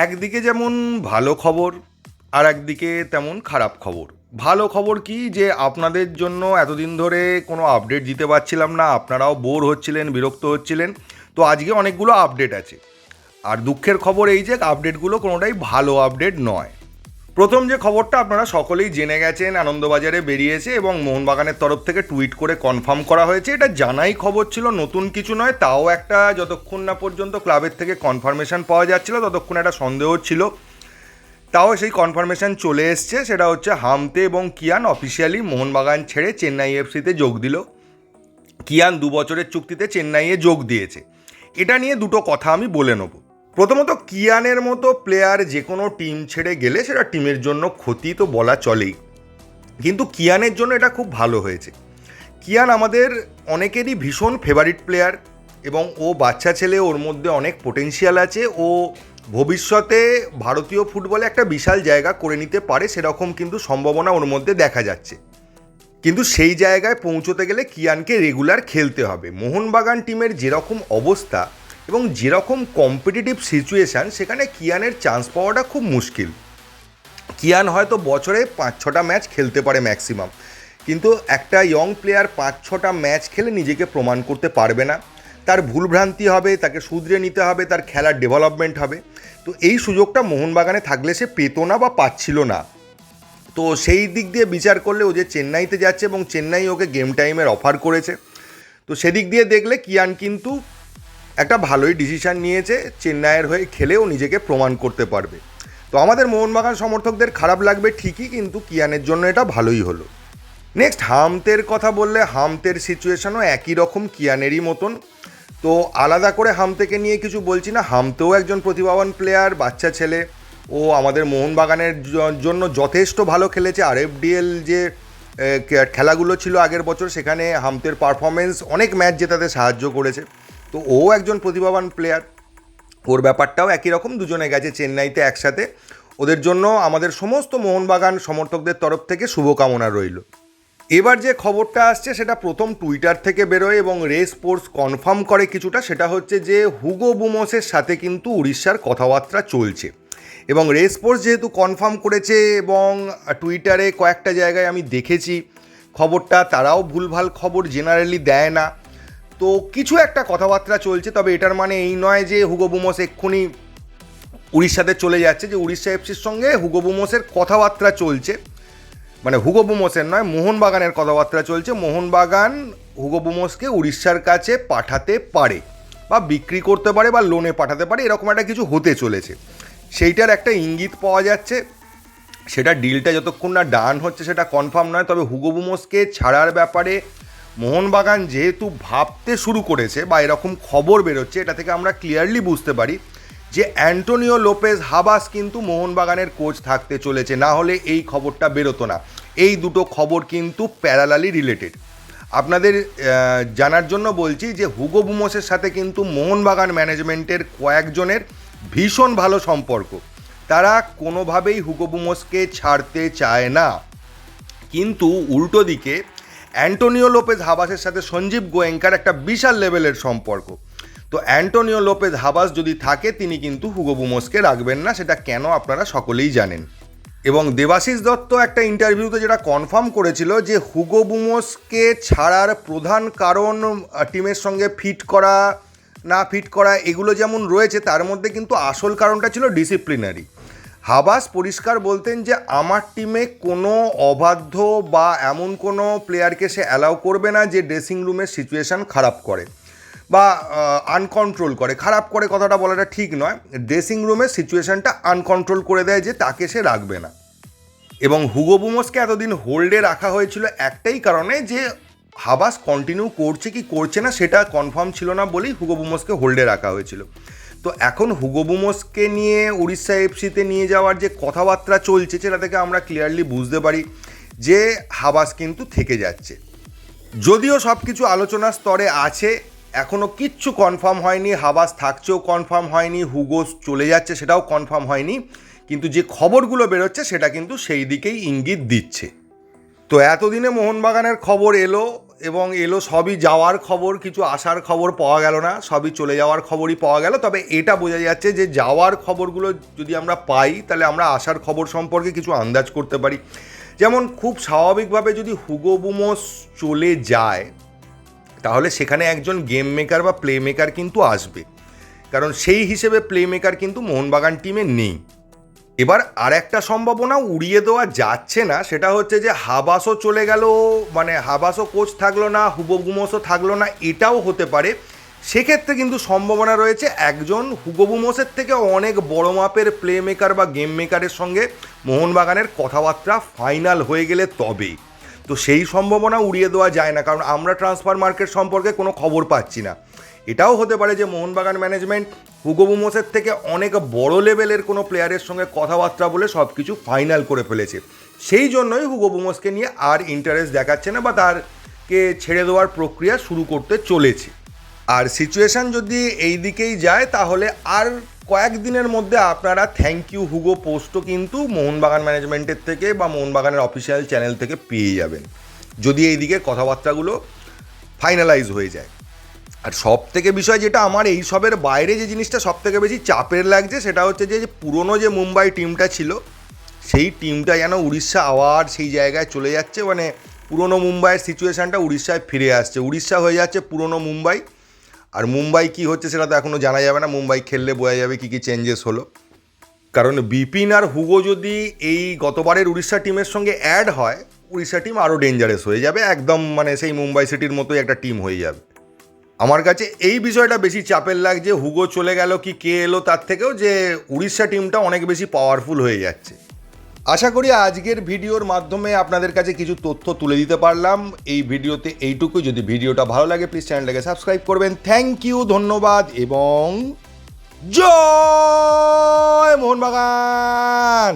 একদিকে যেমন ভালো খবর, আর একদিকে তেমন খারাপ খবর। ভালো খবর কি যে, আপনাদের জন্য এতদিন ধরে কোনো আপডেট দিতে পারছিলাম না, আপনারাও বোর হচ্ছিলেন, বিরক্ত হচ্ছিলেন। তো আজকে অনেকগুলো আপডেট আছে। আর দুঃখের খবর এই যে আপডেটগুলো কোনোটাই ভালো আপডেট নয়। প্রথম যে খবরটা আপনারা সকলেই জেনে গেছেন, আনন্দবাজারে বেরিয়েছে এবং মোহনবাগানের তরফ থেকে টুইট করে কনফার্ম করা হয়েছে। এটা জানাই খবর ছিল, নতুন কিছু নয়, তাও একটা যতক্ষণ না পর্যন্ত ক্লাবের থেকে কনফার্মেশন পাওয়া যাচ্ছিল, ততক্ষণ একটা সন্দেহ ছিল। তাও সেই কনফার্মেশন চলে এসছে, সেটা হচ্ছে হামতে এবং কিয়ান অফিসিয়ালি মোহনবাগান ছেড়ে চেন্নাই এফসিতে যোগ দিল। কিয়ান দু বছরের চুক্তিতে চেন্নাইয়ে যোগ দিয়েছে। এটা নিয়ে দুটো কথা আমি বলে নেব। প্রথমত, কিয়ানের মতো প্লেয়ার যে কোনো টিম ছেড়ে গেলে সেটা টিমের জন্য ক্ষতি তো বলা চলেই। কিন্তু কিয়ানের জন্য এটা খুব ভালো হয়েছে। কিয়ান আমাদের অনেকেরই ভীষণ ফেভারিট প্লেয়ার এবং ও বাচ্চা ছেলে, ওর মধ্যে অনেক পোটেনশিয়াল আছে। ও ভবিষ্যতে ভারতীয় ফুটবলে একটা বিশাল জায়গা করে নিতে পারে, সেরকম কিন্তু সম্ভাবনা ওর মধ্যে দেখা যাচ্ছে। কিন্তু সেই জায়গায় পৌঁছতে গেলে কিয়ানকে রেগুলার খেলতে হবে। মোহনবাগান টিমের যেরকম অবস্থা এবং যেরকম কম্পিটিটিভ সিচুয়েশান সেখানে কিয়ানের চান্স পাওয়াটা খুব মুশকিল। কিয়ান হয়তো বছরে পাঁচ ছটা ম্যাচ খেলতে পারে ম্যাক্সিমাম কিন্তু একটা ইয়ং প্লেয়ার পাঁচ ছটা ম্যাচ খেলে নিজেকে প্রমাণ করতে পারবে না। তার ভুলভ্রান্তি হবে, তাকে শুধরে নিতে হবে, তার খেলার ডেভেলপমেন্ট হবে। তো এই সুযোগটা মোহনবাগানে থাকলে সে পেত না বা পাচ্ছিল না। তো সেই দিক দিয়ে বিচার করলে ও যে চেন্নাইতে যাচ্ছে এবং চেন্নাই ওকে গেম টাইমের অফার করেছে। তো সেদিক দিয়ে দেখলে কিয়ান কিন্তু একটা ভালোই ডিসিশান নিয়েছে, চেন্নাইয়ের হয়ে খেলেও নিজেকে প্রমাণ করতে পারবে। তো আমাদের মোহনবাগান সমর্থকদের খারাপ লাগবে ঠিকই, কিন্তু কিয়ানের জন্য এটা ভালোই হলো। নেক্সট হামতের কথা বললে হামতের সিচুয়েশনও একই রকম কিয়ানেরই মতন। তো আলাদা করে হামতেকে নিয়ে কিছু বলছি না, হামতেও একজন প্রতিভাবান প্লেয়ার বাচ্চা ছেলে। ও আমাদের মোহনবাগানের জন্য যথেষ্ট ভালো খেলেছে। আর এফডিএল যে খেলাগুলো ছিল আগের বছর, সেখানে হামতের পারফরমেন্স অনেক ম্যাচ জেতাতে সাহায্য করেছে। তো ও একজন প্রতিভাবান প্লেয়ার ওর ব্যাপারটাও একই রকম, দুজনে গেছে চেন্নাইতে একসাথে। ওদের জন্য আমাদের সমস্ত মোহনবাগান সমর্থকদের তরফ থেকে শুভকামনা রইল। এবার যে খবরটা আসছে, সেটা প্রথম টুইটার থেকে বেরোয় এবং রে স্পোর্টস কনফার্ম করে কিছুটা। সেটা হচ্ছে যে, হুগো বুমসের সাথে কিন্তু উড়িষ্যার কথাবার্তা চলছে। এবং রে স্পোর্টস যেহেতু কনফার্ম করেছে এবং টুইটারে কয়েকটা জায়গায় আমি দেখেছি খবরটা, তারাও ভুলভাল খবর জেনারেলি দেয় না। তো কিছু একটা কথাবার্তা চলছে, তবে এটার মানে এই নয় যে হুগো বুমস এক্ষুনি উড়িষ্যাতে চলে যাচ্ছে, যে উড়িষ্যা এফসির সঙ্গে হুগো বুমসের কথাবার্তা চলছে। মানে হুগো বুমসের নয়, মোহনবাগানের কথাবার্তা চলছে। মোহনবাগান হুগো বুমসকে উড়িষ্যার কাছে পাঠাতে পারে বা বিক্রি করতে পারে বা লোনে পাঠাতে পারে, এরকম একটা কিছু হতে চলেছে। সেইটার একটা ইঙ্গিত পাওয়া যাচ্ছে। সেটা ডিলটা যতক্ষণ না ডান হচ্ছে, সেটা কনফার্ম নয়। তবে হুগো বুমসকে ছাড়ার ব্যাপারে মোহনবাগান যেহেতু ভাবতে শুরু করেছে বা এরকম খবর বেরোচ্ছে, এটা থেকে আমরা ক্লিয়ারলি বুঝতে পারি যে অ্যান্টোনিও লোপেজ হাবাস কিন্তু মোহনবাগানের কোচ থাকতে চলেছে, না হলে এই খবরটা বেরোতো না। এই দুটো খবর কিন্তু প্যারালালি রিলেটেড আপনাদের জানার জন্য বলছি যে হুগো বুমসের সাথে কিন্তু মোহনবাগান ম্যানেজমেন্টের কয়েকজনের ভীষণ ভালো সম্পর্ক। তারা কোনোভাবেই হুগো বুমসকে ছাড়তে চায় না। কিন্তু উল্টো দিকে অ্যান্টোনিও লোপেজ হাবাসের সাথে সঞ্জীব গোয়েঙ্কার একটা বিশাল লেভেলের সম্পর্ক। তো অ্যান্টোনিও লোপেজ হাবাস যদি থাকে, তিনি কিন্তু হুগো বুমসকে রাখবেন না, সেটা কেন আপনারা সকলেই জানেন। এবং দেবাশিস দত্ত একটা ইন্টারভিউতে যেটা কনফার্ম করেছিল যে হুগো বুমসকে ছাড়ার প্রধান কারণ টিমের সঙ্গে ফিট করা, না ফিট করা, এগুলো যেমন রয়েছে, তার মধ্যে কিন্তু আসল কারণটা ছিল ডিসিপ্লিনারি হাবাস পরিষ্কার বলতেন যে, আমার টিমে কোনো অবাধ্য বা এমন কোনো প্লেয়ারকে সে অ্যালাউ করবে না যে ড্রেসিং রুমের সিচুয়েশান খারাপ করে বা আনকন্ট্রোল করে। খারাপ করে কথাটা বলাটা ঠিক নয়। ড্রেসিং রুমের সিচুয়েশানটা আনকন্ট্রোল করে দেয় যে, তাকে সে রাখবে না। এবং হুগো বুমসকে এতদিন হোল্ডে রাখা হয়েছিল একটাই কারণে যে, হাবাস কন্টিনিউ করছে কি করছে না, সেটা কনফার্ম ছিল না বলেই হুগো বুমসকে হোল্ডে রাখা হয়েছিল। তো এখন হুগো বুমসকে নিয়ে, উড়িষ্যা এফসিতে নিয়ে যাওয়ার যে কথাবার্তা চলছে, সেটা থেকে আমরা ক্লিয়ারলি বুঝতে পারি যে হাবাস কিন্তু থেকে যাচ্ছে। যদিও সব কিছু আলোচনার স্তরে আছে এখনও কিচ্ছু কনফার্ম হয়নি, হাবাস থাকছেও কনফার্ম হয়নি হুগোস চলে যাচ্ছে সেটাও কনফার্ম হয়নি, কিন্তু যে খবরগুলো বেরোচ্ছে সেটা কিন্তু সেই দিকেই ইঙ্গিত দিচ্ছে। তো এতদিনে মোহনবাগানের খবর এলো এবং এলো সবই যাওয়ার খবর, কিছু আসার খবর পাওয়া গেল না, সবই চলে যাওয়ার খবরই পাওয়া গেল। তবে এটা বোঝা যাচ্ছে যে যাওয়ার খবরগুলো যদি আমরা পাই, তাহলে আমরা আসার খবর সম্পর্কে কিছু আন্দাজ করতে পারি। যেমন খুব স্বাভাবিকভাবে যদি হুগো বুমোস চলে যায়, তাহলে সেখানে একজন গেম মেকার বা প্লে মেকার কিন্তু আসবে। কারণ সেই হিসেবে প্লে মেকার কিন্তু মোহনবাগান টিমে নেই। এবার আর একটা সম্ভাবনা উড়িয়ে দেওয়া যাচ্ছে না, সেটা হচ্ছে যে হাবাসও চলে গেল মানে হাবাসও কোচ থাকল না হুগো থাকল না, এটাও হতে পারে। সেক্ষেত্রে কিন্তু সম্ভাবনা রয়েছে একজন হুগোবুমোসের থেকে অনেক বড় মাপের প্লে মেকার বা গেম মেকারের সঙ্গে মোহনবাগানের কথাবার্তা ফাইনাল হয়ে গেলে তবেই তো সেই সম্ভাবনা উড়িয়ে দেওয়া যায় না, কারণ আমরা ট্রান্সফার মার্কেট সম্পর্কে কোনো খবর পাচ্ছি না। এটাও হতে পারে যে মোহনবাগান ম্যানেজমেন্ট হুগো বুমোসের থেকে অনেক বড় লেভেলের কোনো প্লেয়ারের সঙ্গে কথাবার্তা বলে সব কিছু ফাইনাল করে ফেলেছে। সেই জন্যই হুগো বুমোসকে নিয়ে আর ইন্টারেস্ট দেখাচ্ছে না বা তারকে ছেড়ে দেওয়ার প্রক্রিয়া শুরু করতে চলেছে। আর সিচুয়েশান যদি এই দিকেই যায়, তাহলে আর কয়েকদিনের মধ্যে আপনারা থ্যাংক ইউ হুগো পোস্টও কিন্তু মোহনবাগান ম্যানেজমেন্টের থেকে বা মোহনবাগানের অফিসিয়াল চ্যানেল থেকে পেয়ে যাবেন। যদি এই দিকে কথাবার্তাগুলো ফাইনালাইজ হয়ে যায়। আর সব থেকে বিষয় যেটা আমার, এই সবের বাইরে যে জিনিসটা সব থেকে বেশি চাপের লাগছে, সেটা হচ্ছে যে পুরনো যে মুম্বাই টিমটা ছিল, সেই টিমটা যেন উড়িষ্যা আবার সেই জায়গায় চলে যাচ্ছে মানে পুরনো মুম্বাইয়ের সিচুয়েশানটা উড়িষ্যায় ফিরে আসছে। উড়িষ্যা হয়ে যাচ্ছে পুরনো মুম্বাই। আর মুম্বাই কি হচ্ছে সেটা তো এখনও জানা যাবে না, মুম্বাই খেললে বোঝা যাবে কী কী চেঞ্জেস হলো। কারণ বিপিন আর হুগো যদি এই গতবারের উড়িষ্যা টিমের সঙ্গে অ্যাড হয়, উড়িষ্যা টিম আরও ডেঞ্জারাস হয়ে যাবে, একদম মানে সেই মুম্বাই সিটির মতোই একটা টিম হয়ে যাবে। আমার কাছে এই বিষয়টা বেশি চাপের লাগছে, হুগো চলে গেল কি, কে এলো তার থেকেও যে উড়িষ্যা টিমটা অনেক বেশি পাওয়ারফুল হয়ে যাচ্ছে। আশা করি আজকের ভিডিওর মাধ্যমে আপনাদের কাছে কিছু তথ্য তুলে দিতে পারলাম। এই ভিডিওতে এইটুকু যদি ভিডিওটা ভালো লাগে প্লিজ চ্যানেলটাকে সাবস্ক্রাইব করবেন। থ্যাংক ইউ ধন্যবাদ এবং জয় মোহনবাগান!